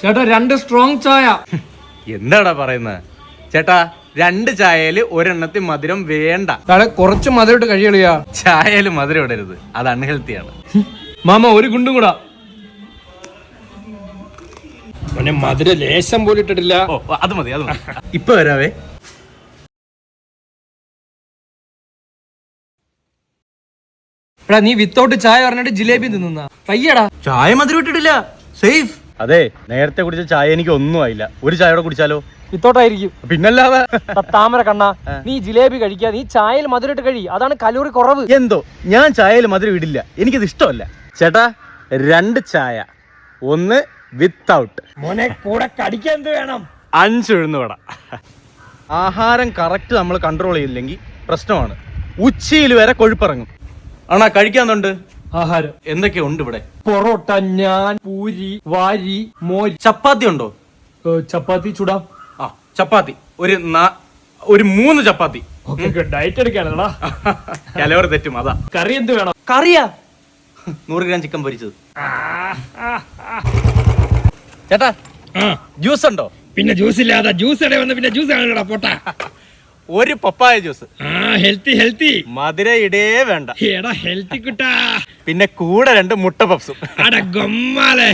ചേട്ടാ രണ്ട് സ്ട്രോങ് ചായ. എന്താടാ പറയുന്നത് ചേട്ടാ രണ്ട് ചായയിൽ ഒരെണ്ണത്തിൽ മധുരം വേണ്ട. താഴെ കുറച്ച് മധുരട്ട് കഴിയളിയാ. ചായയിൽ മധുരം ഇടരുത്. അത് അൺഹെൽത്തിയാണ് മാമ ഒരു ഗുണ്ടും കൂടാ. മോനെ മധുര ലേശം പോലും ഇട്ടിട്ടില്ല. ഓ അത് മതി അത് മതി. ഇപ്പൊ വരാവേ. എടാ നീ വിത്തൗട്ട് ചായ പറഞ്ഞിട്ട് ജിലേബി തിന്നുന്ന. പയ്യടാ ചായ മധുരം ഇട്ടിട്ടില്ല. സേഫ് അതെ നേരത്തെ കുടിച്ച ചായ എനിക്ക് ഒന്നും ആയില്ല. ഒരു ചായ കുടിച്ചാലോ? ഇത്തോട്ടായിരിക്കും. പിന്നല്ലാതെ? താമര കണ്ണ നീ ജിലേബി കഴിക്കാതെ നീ ചായയിൽ മധുരട്ട് കഴി അതാണ് കലോറി കുറവ്. എന്തോ? ഞാൻ ചായയിൽ മധുരം ഇടില്ല. എനിക്കിത് ഇഷ്ടമല്ല. ചേട്ടാ രണ്ട് ചായ. ഒന്ന് വിത്തൗട്ട് മോനെ കൂടെ കടിക്കാൻ എന്ത് വേണം? അഞ്ച് ഉഴുന്നുവട ആഹാരം കറക്റ്റ് നമ്മൾ കൺട്രോൾ ചെയ്തില്ലെങ്കിൽ പ്രശ്നമാണ്. ഉച്ചയിൽ വരെ കൊഴുപ്പിറങ്ങും. ആണാ കഴിക്കാന്നുണ്ട് ആഹാരം. എന്തൊക്കെ ഉണ്ട് ഇവിടെ? പൊറോട്ട ഞാൻ പൂരി വാരി മോരി. ചപ്പാത്തി ഉണ്ടോ? ചപ്പാത്തി ചുടാം. ആ ചപ്പാത്തി. ഒരു നാ- ഒരു മൂന്ന് ചപ്പാത്തി. ഡയറ്റ് എടുക്കാനല്ലടാ കലവർ തെറ്റും അതാ. കറി എന്ത് വേണം? കറിയാ? നൂറ് ഗ്രാം ചിക്കൻ പൊരിച്ചത്. ചേട്ടാ ജ്യൂസ് ഉണ്ടോ? പിന്നെ ജ്യൂസ് ഇല്ലാതെ ജ്യൂസ് ഇടയിൽ വന്ന് പിന്നെ ജ്യൂസ് ആണല്ലോടാ പോട്ടാ. ഒരു പപ്പായ ജ്യൂസ്. ഹെൽത്തി ഹെൽത്തി മധുര ഇടേ വേണ്ട. എടാ ഹെൽത്തി കുട്ടാ. പിന്നെ കൂടെ രണ്ട് മുട്ട പപ്സും. അട ഗൊമ്മാലെ.